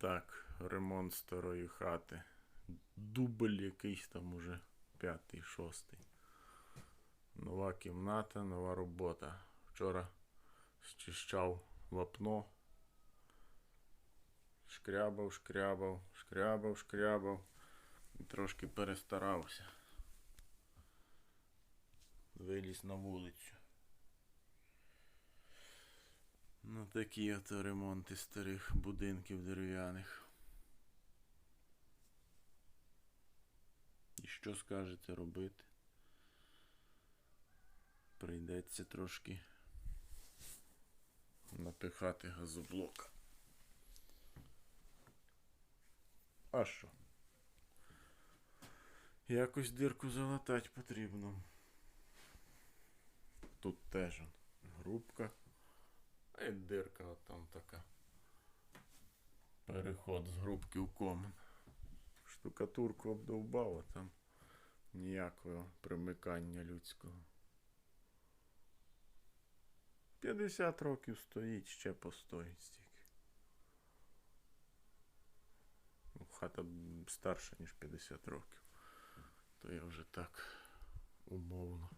Так, ремонт старої хати. Дубль якийсь там уже п'ятий, шостий. Нова кімната, нова робота. Вчора зчищав вапно. Шкрябав, шкрябав, шкрябав, шкрябав. І трошки перестарався. Виліз на вулицю. Ну такі ото ремонти старих будинків дерев'яних. І що скажете робити? Прийдеться трошки напихати газоблока. А що? Якось дирку залатати потрібно. Тут теж грубка. А й дирка от там така. Переход з грубки в комин. Штукатурку обдовбав, а там ніякого примикання людського. 50 років стоїть, ще постоїть стільки. Ну, Хата старша, ніж 50 років. То я вже так умовно.